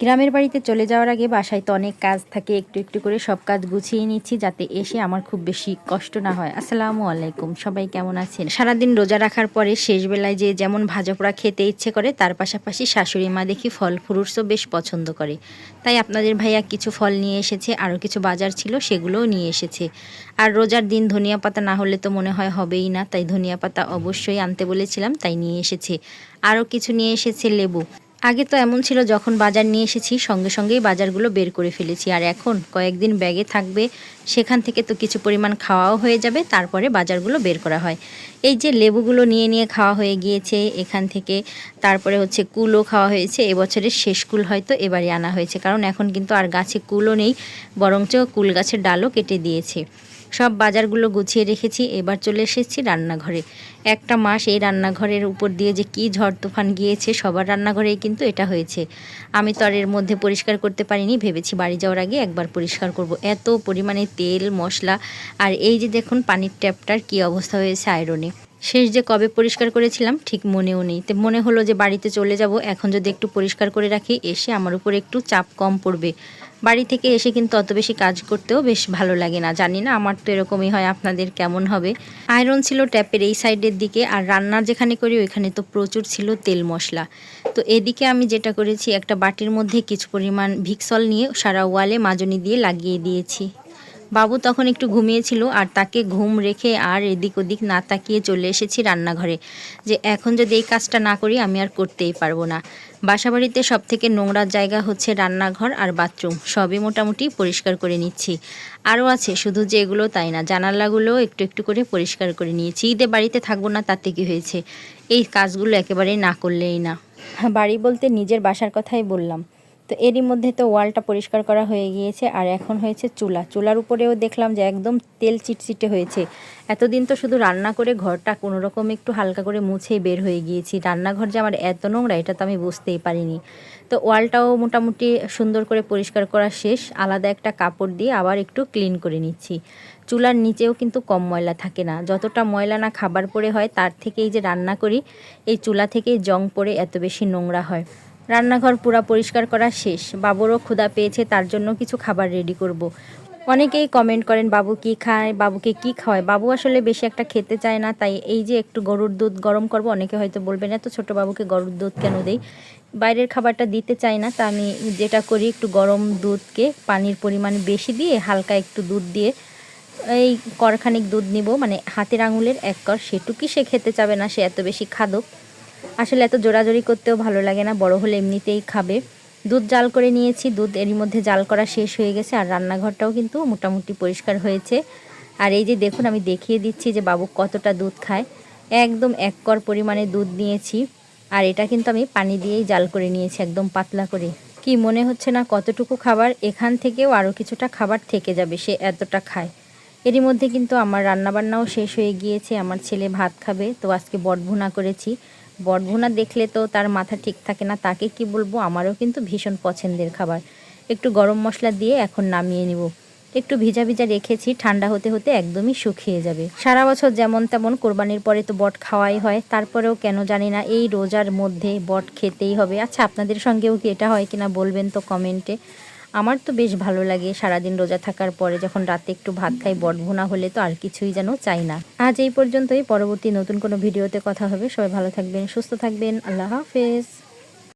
গ্রামের বাড়িতে চলে যাওয়ার আগে বাসায় তো অনেক কাজ থাকে, একটু একটু করে সব কাজ গুছিয়ে নিচ্ছি যাতে এসে আমার খুব বেশি কষ্ট না হয়। আসসালামু আলাইকুম, সবাই কেমন আছেন? সারাদিন রোজা রাখার পরে শেষ বেলায় যে যেমন ভাজা পোড়া খেতে ইচ্ছে করে, তার পাশাপাশি শাশুড়ি মা দেখি ফল ফ্রুটসও বেশ পছন্দ করে। তাই আপনাদের ভাইয়া কিছু ফল নিয়ে এসেছে, আরও কিছু বাজার ছিল, সেগুলোও নিয়ে এসেছে। আর রোজার দিন ধনিয়া পাতা না হলে তো মনে হয় হবেই না, তাই ধনিয়া পাতা অবশ্যই আনতে বলেছিলাম, তাই নিয়ে এসেছে। আরও কিছু নিয়ে এসেছে লেবু। আগে তো এমন ছিল যখন বাজার নিয়ে এসেছি, সঙ্গে সঙ্গেই বাজারগুলো বের করে ফেলেছি। আর এখন কয়েকদিন ব্যাগে থাকবে, সেখান থেকে তো কিছু পরিমাণ খাওয়াও হয়ে যাবে, তারপরে বাজারগুলো বের করা হয়। এই যে লেবুগুলো নিয়ে নিয়ে খাওয়া হয়ে গিয়েছে এখান থেকে, তারপরে হচ্ছে কুলও খাওয়া হয়েছে, এবছরের শেষ কুল হয়তো এবারে আনা হয়েছে, কারণ এখন কিন্তু আর গাছে কুলও নেই, বরঞ্চ কুল গাছের ডালও কেটে দিয়েছে। সব বাজারগুলো গুছিয়ে রেখেছি, এবার চলে এসেছি রান্নাঘরে। একটা মাস এই রান্নাঘরের উপর দিয়ে যে কি ঝড় তুফান গিয়েছে, সবার রান্নাঘরেই কিন্তু এটা হয়েছে। আমি তো আর এর মধ্যে পরিষ্কার করতে পারিনি, ভেবেছি বাড়ি যাওয়ার আগে একবার পরিষ্কার করব। এত পরিমাণে তেল, মশলা, আর এই যে দেখুন পানির ট্যাপটার কি অবস্থা হয়েছে আয়রনে। শেষ যে কবে পরিষ্কার করেছিলাম, ঠিক মনেও নেই। তো মনে হলো যে বাড়িতে চলে যাব, এখন যদি একটু পরিষ্কার করে রাখি, এসে আমার উপর একটু চাপ কম পড়বে। বাড়ি থেকে এসে কিন্তু অত বেশি কাজ করতেও বেশ ভালো লাগে না। জানি না, আমার তো এরকমই হয়, আপনাদের কেমন হবে? আয়রন ছিল ট্যাপের এই সাইডের দিকে, আর রান্নার যেখানে করি, ওইখানে তো প্রচুর ছিল তেল মশলা। তো এদিকে আমি যেটা করেছি, একটা বাটির মধ্যে কিছু পরিমাণ ভিক্সল নিয়ে সারা ওয়ালে মাজনি দিয়ে লাগিয়ে দিয়েছি। বাবু তখন একটু ঘুমিয়েছিল আর তাকে ঘুম রেখে আর এদিক ওদিক না তাকিয়ে চলে এসেছি রান্নাঘরে। যে এখন যদি এই কাজটা না করি, আমি আর করতেই পারব না। বাসাবাড়িতে সব থেকে নোংরার জায়গা হচ্ছে রান্নাঘর আর বাথরুম। সবই মোটামুটি পরিষ্কার করে নিচ্ছি। আরও আছে, শুধু যে এগুলো তাই না। জানালাগুলো একটু একটু করে পরিষ্কার করে নিয়েছি। ঈদে বাড়িতে থাকব না, তাতে কি হয়েছে? এই কাজগুলো একেবারেই না করলেই না। বাড়ি বলতে নিজের বাসার কথাই বললাম। তো এরই মধ্যে তো ওয়ালটা পরিষ্কার করা হয়ে গিয়েছে আর এখন হয়েছে চুলা। চুলার উপরেও দেখলাম যে একদম তেল চিটচিটে হয়েছে। এতদিন তো শুধু রান্না করে ঘরটা কোনো রকম একটু হালকা করে মুছেই বের হয়ে গিয়েছি। রান্নাঘর যে আমার এত নোংরা, এটা তো আমি বুঝতেই পারিনি। তো ওয়ালটাও মোটামুটি সুন্দর করে পরিষ্কার করা শেষ। আলাদা একটা কাপড় দিয়ে আবার একটু ক্লিন করে নিচ্ছি। চুলার নিচেও কিন্তু কম ময়লা থাকে না। যতটা ময়লা না খাবার পরে হয়, তার থেকেই যে রান্না করি, এই চুলা থেকেই জং পড়ে এত বেশি নোংরা হয়। রান্নাঘর পুরা পরিষ্কার করা শেষ। বাবুরও ক্ষুধা পেয়েছে, তার জন্য কিছু খাবার রেডি করব। অনেকেই কমেন্ট করেন, বাবু কি খায়? বাবুকে কি খাওয়ায়? বাবু আসলে বেশি একটা খেতে চায় না, তাই এই যে একটু গরুর দুধ গরম করব, অনেকে হয়তো বলবেন এত ছোট বাবুকে গরুর দুধ কেন দেই? বাইরের খাবারটা দিতে চাই না, তা আমি যেটা করি, একটু গরম দুধকে পানির পরিমাণ বেশি দিয়ে হালকা একটু দুধ দিয়ে এই করখানিক দুধ নিব। মানে হাতের আঙুলের এক কর সেটুকুই সে খেতে চাবে না, সে এত বেশি খাদক। আসলে এত জোরাজোরি করতেও ভালো লাগে না, বড় হলে এমনিতেই খাবে। দুধ জাল করে নিয়েছি, দুধ এরই মধ্যে জাল করা শেষ হয়ে গেছে, আর রান্নাঘরটাও কিন্তু মোটামুটি পরিষ্কার হয়েছে। আর এই যে দেখুন, আমি দেখিয়ে দিচ্ছি যে বাবু কতটা দুধ খায়। একদম এক কর পরিমাণে দুধ নিয়েছি, আর এটা কিন্তু আমি পানি দিয়েই জাল করে নিয়েছি, একদম পাতলা করে। কি মনে হচ্ছে না কতটুকু খাবার, এখান থেকেও আরও কিছুটা খাবার থেকে যাবে, সে এতটা খায়। এরই মধ্যে কিন্তু আমার রান্নাবান্নাও শেষ হয়ে গিয়েছে, আমার ছেলে ভাত খাবে, তো আজকে বটভুনা করেছি। বটভুনা দেখলে তো তার মাথা ঠিক থাকে না, তাকে কি বলব? আমারও কিন্তু ভীষণ পছন্দের খাবার। একটু গরম মশলা দিয়ে এখন নামিয়ে নিব। একটু ভিজা ভিজা রেখেছি, ঠান্ডা হতে হতে একদমই শুকিয়ে যাবে। সারা বছর যেমন তেমন কোরবানির পরে তো বট খাওয়াই হয়, তারপরেও কেন জানি না এই রোজার মধ্যে বট খেতেই হবে। আচ্ছা আপনাদের সঙ্গেও কি এটা হয় কিনা বলবেন তো কমেন্টে। আমার তো বেশ ভালো লাগে সারাদিন রোজা থাকার পরে যখন রাতে একটু ভাত খাই বটভুনা হলে তো আর কিছুই যেন চাই না। আজ এই পর্যন্তই। পরবর্তী নতুন কোনো ভিডিওতে কথা হবে। সবাই ভালো থাকবেন, সুস্থ থাকবেন। আল্লাহ হাফেজ।